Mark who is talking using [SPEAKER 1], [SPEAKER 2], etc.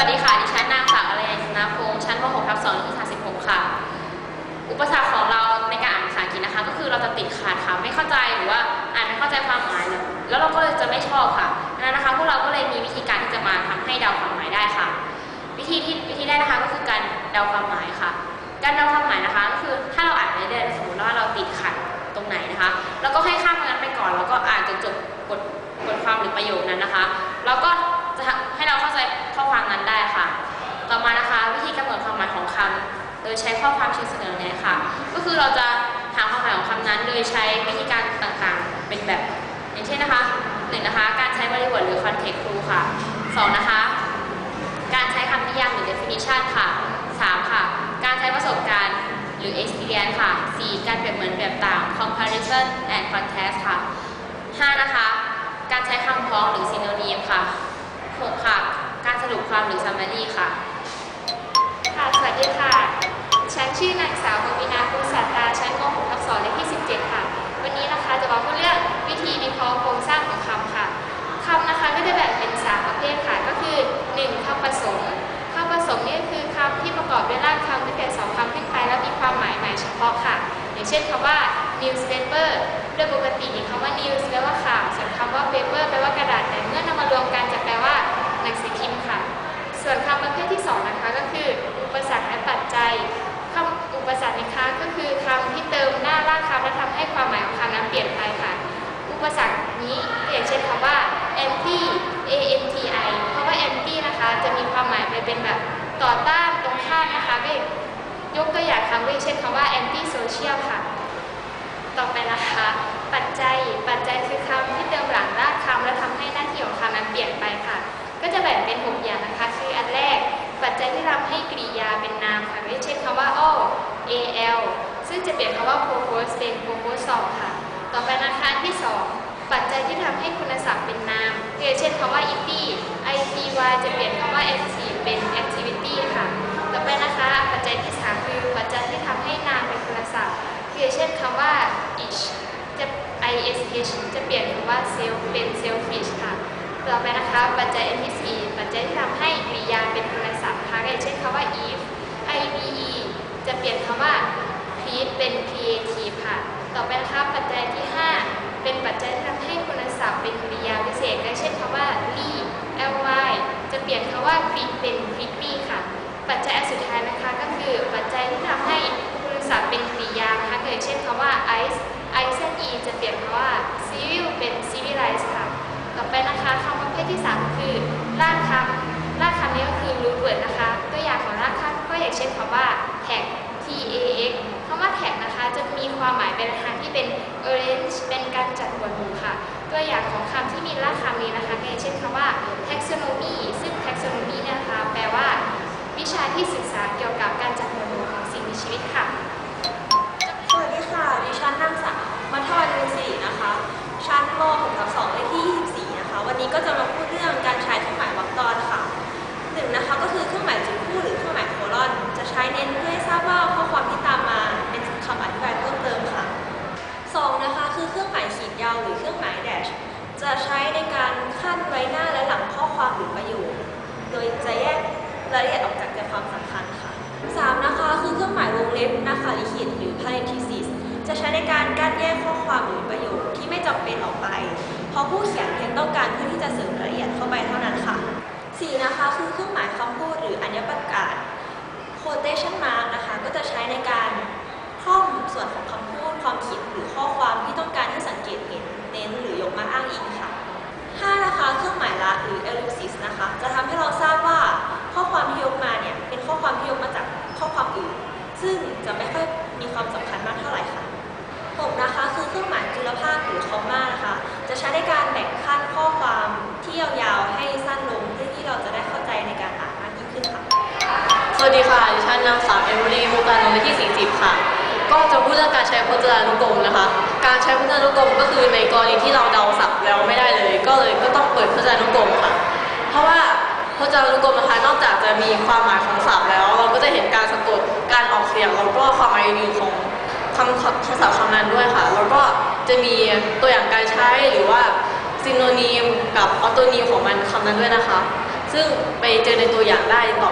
[SPEAKER 1] วัสดีค่ะ ดิฉันนางสาวอรยันชนะพงษ์ชั้นม .6 ทับ2เลขที่36 ค่ะ อุปสรรคของเราในการอ่านภาษาอังกฤษนะคะ ก็คือเราจะติดขัดค่ะ ไม่เข้าใจหรือว่าอ่านไม่เข้าใจความหมายแล้วแล้วเราก็จะไม่ชอบค่ะดังนั้นนะคะพวกเราก็เลยมีวิธีการที่จะมาทำให้เดาความหมายได้ค่ะ วิธีที่วิธีแรกนะคะก็คือการเดาความหมายค่ะ การเดาความหมายนะคะก็คือถ้าเราอ่านไปเรื่อยสมมติว่าเราติดขัดตรงไหนนะคะเราก็ให้ข้ามตรงนั้นไปก่อน แล้วก็อ่านจนจบบทบทความหรือประโยคนั้นนะคะ แล้วก็ จะให้เราเข้าใจข้อความนั้นได้ค่ะ ต่อมานะคะวิธีกำหนดความหมายของคำโดยใช้ข้อความเชิงเสนอแนะค่ะ ก็คือเราจะหาความหมายของคำนั้น โดยใช้วิธีการต่างๆ เป็นแบบ อย่างเช่นนะคะหนึ่งนะคะ การใช้บริบทหรือ context clue ค่ะสองนะคะ การใช้คำนิยามหรือ definition ค่ะ3ค่ะ การใช้ประสบการณ์หรือ experience ค่ะ4การเปรียบเหมือนแบบต่าง comparison and contrast ค่ะ5นะคะ การใช้คำพ้องหรือ synonym ค่ะ
[SPEAKER 2] พาะโครงสร้างของคำค่ะคำนะคะก็จะแบ่งเป็น 3 ประเภทค่ะ ก็คือ 1. คำผสมคำผสมนี่คือคำที่ประกอบด้วยรากคำตั้งแต่สองคำขึ้นไปแล้วมีความหมายใหม่เฉพาะค่ะ อย่างเช่นคำว่า newspaper โดยปกติคำว่า news แปลว่าข่าวส่วนคำว่า paper แปลว่ากระดาษแต่เมื่อนำมารวมกันจะแปลว่าหนังสือพิมพ์ค่ะ ต่อต้านตรงข้ามนะคะก็ยกตัวอย่างคำก็อย่าเช่นคำว่า anti social ค่ะ ต่อไปนะคะ ปัจจัย ปัจจัยคือคำที่เติมหลังรากคำและทำให้หน้าที่ของคำนั้นเปลี่ยนไปค่ะ ก็จะแบ่งเป็น 6 อย่างนะคะ คืออันแรก ปัจจัยที่ทำให้กริยาเป็นนามค่ะเช่นคำว่า all al ซึ่งจะเปลี่ยนคำว่า propose เป็น proposal ค่ะ ต่อไปนะคะอันที่ 2 ปัจจัยที่ทำให้คุณศัพท์เป็นนามคือเช่นคำว่า ity ity จะเปลี่ยนคำว่า a c t i v เป็น active ค่ะ ต่อไปนะคะ ปัจจัยที่ 3 คือปัจจัยที่ทำให้นามเป็นคุณศัพท์ คือเช่นคำว่า ish จะ ish จะเปลี่ยนคำว่า self เป็น selfish ค่ะต่อไปนะคะปัจจัยอันที่4ปัจจัยที่ทำให้กริยาเป็นคุณศัพท์ค่ะอย่างเช่นคำว่า if ive จะเปลี่ยนคำว่า create เป็น creative ค่ะ ต่อไปนะคะปัจจัยที่ 5 เป็นปัจจัยที่ทำให้คุณศัพท์เป็นกริยาพิเศษก็เช่นคำว่า ly ly จะเปลี่ยนคำว่า creep เป็น creepy ค่ะ ปัจจัยสุดท้ายนะคะก็คือปัจจัยที่ทำให้คุณศัพท์เป็น เปลี่ยนคำว่า civil เป็น civilize ค่ะ ต่อไปนะคะคำประเภทที่ 3 คือรากคำรากคำนี้ก็คือ root word นะคะ ตัวอย่างของรากคำก็อย่างเช่นคำว่า tag t a x คำว่า tag นะคะจะมีความหมายเป็นทางที่เป็น arrange เป็นการจัดหมวดหมู่ค่ะ ตัวอย่างของคำที่มีรากคำนี้นะคะก็อย่างเช่นคำว่า taxonomy ซึ่ง taxonomy นะคะ
[SPEAKER 3] ในการกั้นแยกข้อความหรือประโยคที่ไม่จำเป็นออกไป เพราะผู้เขียนเพียงต้องการเพื่อที่จะเสริมรายละเอียดเข้าไปเท่านั้นค่ะ 4. นะคะคือเครื่องหมายคำพูดหรืออัญประกาศ quotation mark นะคะก็จะใช้ในการคล่อมส่วนของคำพูดความคิดหรือข้อความที่ต้องการให้สังเกตเห็นเน้นหรือยกมาอ้างอิงค่ะ 5. นะคะเครื่องหมายละหรือ ellipsis นะคะจะทำให้เราทราบว่าข้อความที่ยกมาเนี่ยเป็นข้อความที่ยกมาจากข้อความอื่น ซึ่งจะไม่ค่อยมีความสำคัญมากเท่าไหร่ค่ะ 6. นะคะ คือเครื่องหมายจุลภาคหรือ comma นะคะ จะใช้ในการแบ่งขั้นข้อความที่ยาวๆให้สั้นลงเพื่อที่เราจะได้เข้าใจในการอ่านมากยิ่งขึ้นค่ะ
[SPEAKER 4] สวัสดีค่ะดิฉันนางสาวเอมิลีมุกานนท์ที่ 40 ค่ะ ก็จะพูดเรื่องการใช้พจนานุกรมนะคะ การใช้พจนานุกรมก็คือในกรณีที่เราเดาศัพท์แล้วไม่ได้เลย ก็เลยก็ต้องเปิดพจนานุกรมค่ะ เพราะว่าพจนานุกรมนะคะนอกจากจะมีความหมายของศัพท์แล้ว เราก็จะเห็นการสะกด การออกเสียงแล้วก็ความหมายอื่นๆของ คำศัพท์คำนั้นด้วยค่ะ แล้วก็จะมีตัวอย่างการใช้หรือว่าซินโนนีมกับออโตนีมของมันคำนั้นด้วยนะคะ ซึ่งไปเจอในตัวอย่างได้ต่อ